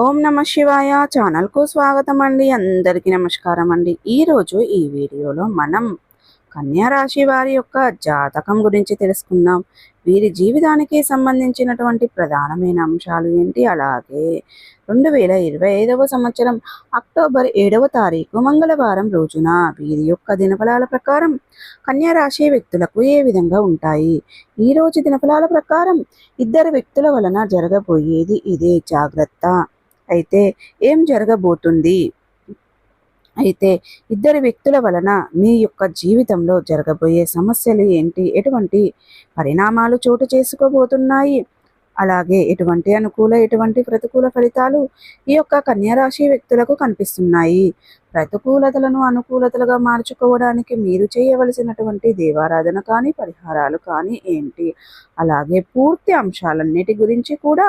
ఓం నమ శివాయ. ఛానల్కు స్వాగతం అండి అందరికీ నమస్కారం అండి ఈరోజు ఈ వీడియోలో మనం కన్యా రాశి వారి యొక్క జాతకం గురించి తెలుసుకుందాం. వీరి జీవితానికి సంబంధించినటువంటి ప్రధానమైన అంశాలు ఏంటి? అలాగే రెండు వేల ఇరవై ఐదవ సంవత్సరం అక్టోబర్ ఏడవ తారీఖు మంగళవారం రోజున వీరి యొక్క దినఫలాల ప్రకారం కన్యా రాశి వ్యక్తులకు ఏ విధంగా ఉంటాయి? ఈ రోజు దినఫలాల ప్రకారం ఇద్దరు వ్యక్తుల వలన జరగబోయేది ఇదే జాగ్రత్త. అయితే ఏం జరగబోతుంది? అయితే ఇద్దరు వ్యక్తుల వలన మీ యొక్క జీవితంలో జరగబోయే సమస్యలు ఏంటి? ఎటువంటి పరిణామాలు చోటు చేసుకోబోతున్నాయి? అలాగే ఎటువంటి అనుకూల ఎటువంటి ప్రతికూల ఫలితాలు ఈ యొక్క కన్యారాశి వ్యక్తులకు కనిపిస్తున్నాయి? ప్రతికూలతలను అనుకూలతలుగా మార్చుకోవడానికి మీరు చేయవలసినటువంటి దేవారాధన కానీ పరిహారాలు కానీ ఏంటి? అలాగే పూర్తి అంశాలన్నిటి గురించి కూడా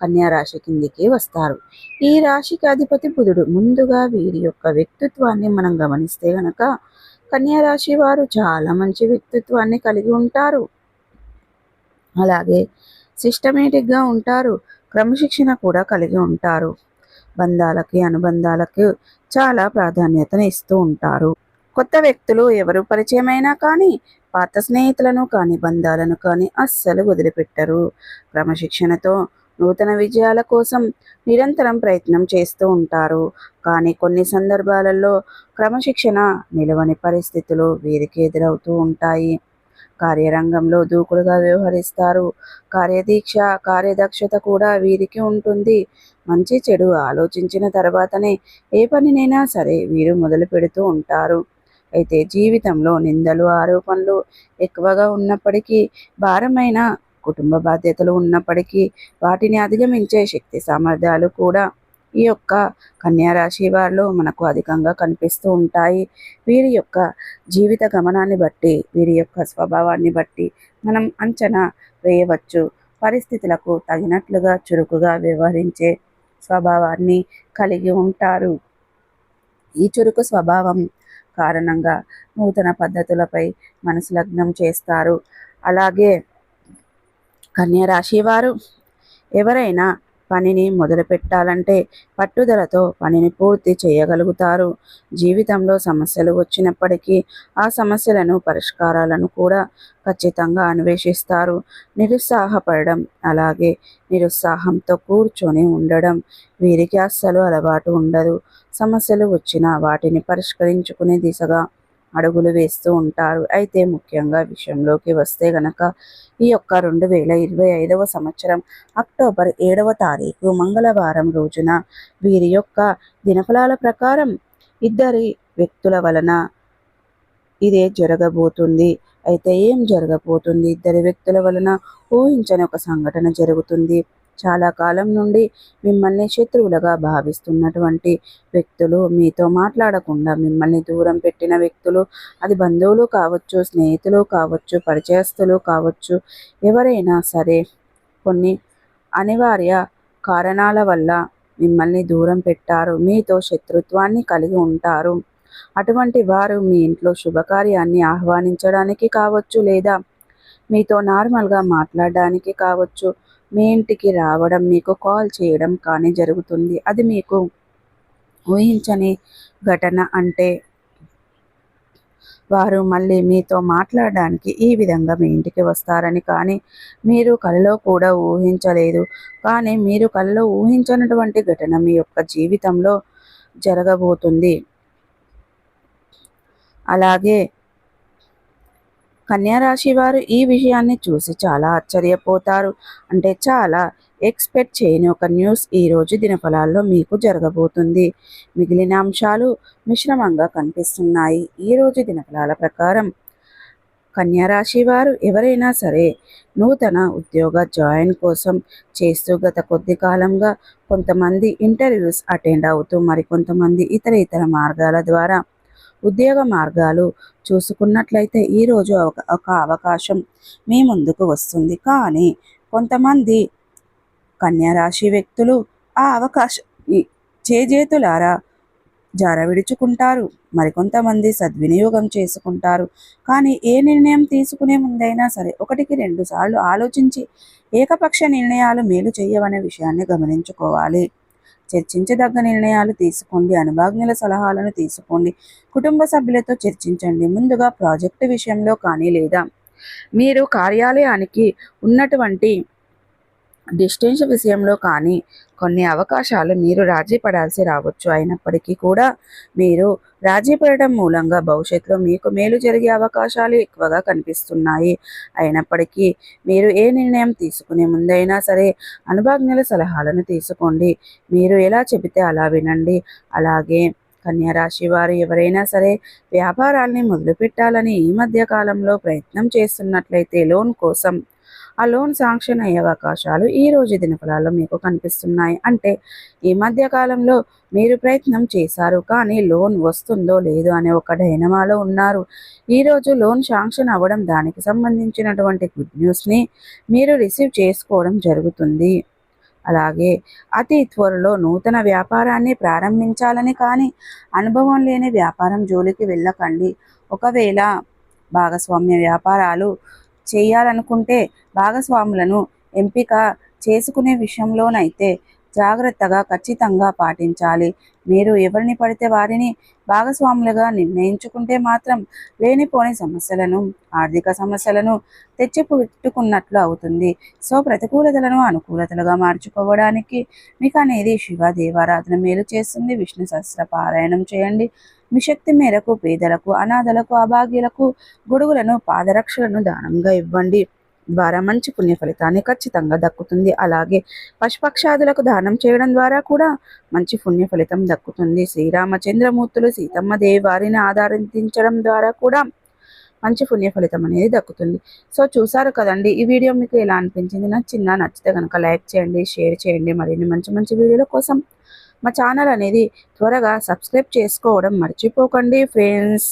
కన్యా రాశి కిందికి వస్తారు. ఈ రాశికి అధిపతి బుధుడు. ముందుగా వీరి యొక్క వ్యక్తిత్వాన్ని మనం గమనిస్తే గనక కన్యా రాశి వారు చాలా మంచి వ్యక్తిత్వాన్ని కలిగి ఉంటారు. అలాగే సిస్టమేటిక్గా ఉంటారు. క్రమశిక్షణ కూడా కలిగి ఉంటారు. బంధాలకి అనుబంధాలకు చాలా ప్రాధాన్యతను ఇస్తూ ఉంటారు. కొత్త వ్యక్తులు ఎవరు పరిచయమైనా కానీ పాత స్నేహితులను కానీ బంధాలను కానీ అస్సలు వదిలిపెట్టరు. క్రమశిక్షణతో నూతన విజయాల కోసం నిరంతరం ప్రయత్నం చేస్తూ ఉంటారు. కానీ కొన్ని సందర్భాలలో క్రమశిక్షణ నిలవని పరిస్థితులు వీరికి ఎదురవుతూ ఉంటాయి. కార్యరంగంలో దూకుడుగా వ్యవహరిస్తారు. కార్యదీక్ష కార్యదక్షత కూడా వీరికి ఉంటుంది. మంచి చెడు ఆలోచించిన తర్వాతనే ఏ పనినైనా సరే వీరు మొదలు పెడుతూ ఉంటారు. అయితే జీవితంలో నిందలు ఆరోపణలు ఎక్కువగా ఉన్నప్పటికీ భారమైన కుటుంబ బాధ్యతలు ఉన్నప్పటికీ వాటిని అధిగమించే శక్తి సామర్థ్యాలు కూడా ఈ యొక్క కన్యారాశి వారిలో మనకు అధికంగా కనిపిస్తూ ఉంటాయి. వీరి యొక్క జీవిత గమనాన్ని బట్టి వీరి యొక్క స్వభావాన్ని బట్టి మనం అంచనా వేయవచ్చు. పరిస్థితులకు తగినట్లుగా చురుకుగా వ్యవహరించే స్వభావాన్ని కలిగి ఉంటారు. ఈ చురుకు స్వభావం కారణంగా నూతన పద్ధతులపై మనసు లగ్నం చేస్తారు. అలాగే కన్యరాశి వారు ఎవరైనా పనిని మొదలు పెట్టాలంటే పట్టుదలతో పనిని పూర్తి చేయగలుగుతారు. జీవితంలో సమస్యలు వచ్చినప్పటికీ ఆ సమస్యలను పరిష్కారాలను కూడా ఖచ్చితంగా అన్వేషిస్తారు. నిరుత్సాహపడడం అలాగే నిరుత్సాహంతో కూర్చొని ఉండడం వీరికి అస్సలు అలవాటు ఉండదు. సమస్యలు వచ్చినా వాటిని పరిష్కరించుకునే దిశగా అడుగులు వేస్తూ ఉంటారు. అయితే ముఖ్యంగా విషయంలోకి వస్తే గనక ఈ యొక్క రెండు వేల ఇరవై ఐదవ సంవత్సరం అక్టోబర్ ఏడవ తారీఖు మంగళవారం రోజున వీరి యొక్క దినఫలాల ప్రకారం ఇద్దరి వ్యక్తుల వలన ఇదే జరగబోతుంది. అయితే ఏం జరగబోతుంది? ఇద్దరి వ్యక్తుల వలన ఊహించని ఒక సంఘటన జరుగుతుంది. చాలా కాలం నుండి మిమ్మల్ని శత్రువులుగా భావిస్తున్నటువంటి వ్యక్తులు మీతో మాట్లాడకుండా మిమ్మల్ని దూరం పెట్టిన వ్యక్తులు అది బంధువులు కావచ్చు స్నేహితులు కావచ్చు పరిచయస్తులు కావచ్చు ఎవరైనా సరే కొన్ని అనివార్య కారణాల వల్ల మిమ్మల్ని దూరం పెట్టారు మీతో శత్రుత్వాన్ని కలిగి ఉంటారు. అటువంటి వారు మీ ఇంట్లో శుభకార్యాన్ని ఆహ్వానించడానికి కావచ్చు లేదా మీతో నార్మల్గా మాట్లాడడానికి కావచ్చు మీ ఇంటికి రావడం మీకు కాల్ చేయడం కానీ జరుగుతుంది. అది మీకు ఊహించని ఘటన అంటే వారు మళ్ళీ మీతో మాట్లాడడానికి ఈ విధంగా మీ ఇంటికి వస్తారని కానీ మీరు కలలో కూడా ఊహించలేదు. కానీ మీరు కలలో ఊహించినటువంటి ఘటన మీ యొక్క జీవితంలో జరగబోతుంది. అలాగే కన్యారాశి వారు ఈ విషయాన్ని చూసి చాలా ఆశ్చర్యపోతారు. అంటే చాలా ఎక్స్పెక్ట్ చేయని ఒక న్యూస్ ఈరోజు దినఫలాల్లో మీకు జరగబోతుంది. మిగిలిన అంశాలు మిశ్రమంగా కనిపిస్తున్నాయి. ఈరోజు దినఫలాల ప్రకారం కన్యారాశి వారు ఎవరైనా సరే నూతన ఉద్యోగ జాయిన్ కోసం చేస్తూ గత కొద్ది కాలంగా కొంతమంది ఇంటర్వ్యూస్ అటెండ్ అవుతూ మరికొంతమంది ఇతర ఇతర మార్గాల ద్వారా ఉద్యోగ మార్గాలు చూసుకున్నట్లయితే ఈరోజు ఒక అవకాశం మీ ముందుకు వస్తుంది. కానీ కొంతమంది కన్యారాశి వ్యక్తులు ఆ అవకాశం చేజేతులారా జారవిడుచుకుంటారు మరికొంతమంది సద్వినియోగం చేసుకుంటారు. కానీ ఏ నిర్ణయం తీసుకునే ముందైనా సరే ఒకటికి రెండు సార్లు ఆలోచించి ఏకపక్ష నిర్ణయాలు మేలు చేయవనే విషయాన్ని గమనించుకోవాలి. చర్చించదగ్గ నిర్ణయాలు తీసుకోండి అనుభాజ్ఞుల సలహాలను తీసుకోండి కుటుంబ సభ్యులతో చర్చించండి ముందుగా ప్రాజెక్టు విషయంలో కానీ లేదా మీరు కార్యాలయానికి ఉన్నటువంటి డిస్టెన్స్ విషయంలో కానీ కొన్ని అవకాశాలు మీరు రాజీ పడాల్సి రావచ్చు. అయినప్పటికీ కూడా మీరు రాజీ పడడం మూలంగా భవిష్యత్తులో మీకు మేలు జరిగే అవకాశాలు ఎక్కువగా కనిపిస్తున్నాయి. అయినప్పటికీ మీరు ఏ నిర్ణయం తీసుకునే ముందైనా సరే అనుభాజ్ఞుల సలహాలను తీసుకోండి. మీరు ఎలా చెబితే అలా వినండి. అలాగే కన్యారాశి వారు ఎవరైనా సరే వ్యాపారాల్ని మొదలుపెట్టాలని ఈ మధ్య కాలంలో ప్రయత్నం చేస్తున్నట్లయితే లోన్ కోసం ఆ లోన్ శాంక్షన్ అయ్యే అవకాశాలు ఈ రోజు దినఫలాల్లో మీకు కనిపిస్తున్నాయి. అంటే ఈ మధ్య కాలంలో మీరు ప్రయత్నం చేశారు కానీ లోన్ వస్తుందో లేదో అనే ఒక డైనమాలో ఉన్నారు. ఈరోజు లోన్ శాంక్షన్ అవ్వడం దానికి సంబంధించినటువంటి గుడ్ న్యూస్ని మీరు రిసీవ్ చేసుకోవడం జరుగుతుంది. అలాగే అతి త్వరలో నూతన వ్యాపారాన్ని ప్రారంభించాలని కానీ అనుభవం లేని వ్యాపారం జోలికి వెళ్ళకండి. ఒకవేళ భాగస్వామ్య వ్యాపారాలు చేయాలనుకుంటే భాగస్వాములను ఎంపిక చేసుకునే విషయంలోనైతే జాగ్రత్తగా ఖచ్చితంగా పాటించాలి. మీరు ఎవరిని పడితే వారిని భాగస్వాములుగా నిర్ణయించుకుంటే మాత్రం లేనిపోని సమస్యలను ఆర్థిక సమస్యలను తెచ్చిపెట్టుకున్నట్లు అవుతుంది. సో ప్రతికూలతలను అనుకూలతలుగా మార్చుకోవడానికి మీకు అనేది శివ దేవారాధన మేలు చేస్తుంది. విష్ణు సహస్ర పారాయణం చేయండి. మీ శక్తి మేరకు పేదలకు అనాథలకు అభాగ్యులకు గొడుగులను పాదరక్షలను దానంగా ఇవ్వండి. ద్వారా మంచి పుణ్య ఫలితాన్ని ఖచ్చితంగా దక్కుతుంది. అలాగే పశుపక్షాదులకు దానం చేయడం ద్వారా కూడా మంచి పుణ్య ఫలితం దక్కుతుంది. శ్రీరామచంద్రమూర్తులు సీతమ్మ దేవి వారిని ఆధారించడం ద్వారా కూడా మంచి పుణ్య ఫలితం అనేది దక్కుతుంది. సో చూసారు కదండి ఈ వీడియో మీకు ఎలా అనిపించింది? నచ్చిందా? నచ్చితే కనుక లైక్ చేయండి షేర్ చేయండి. మరిన్ని మంచి మంచి వీడియోల కోసం మా ఛానల్ అనేది త్వరగా సబ్స్క్రైబ్ చేసుకోవడం మర్చిపోకండి ఫ్రెండ్స్.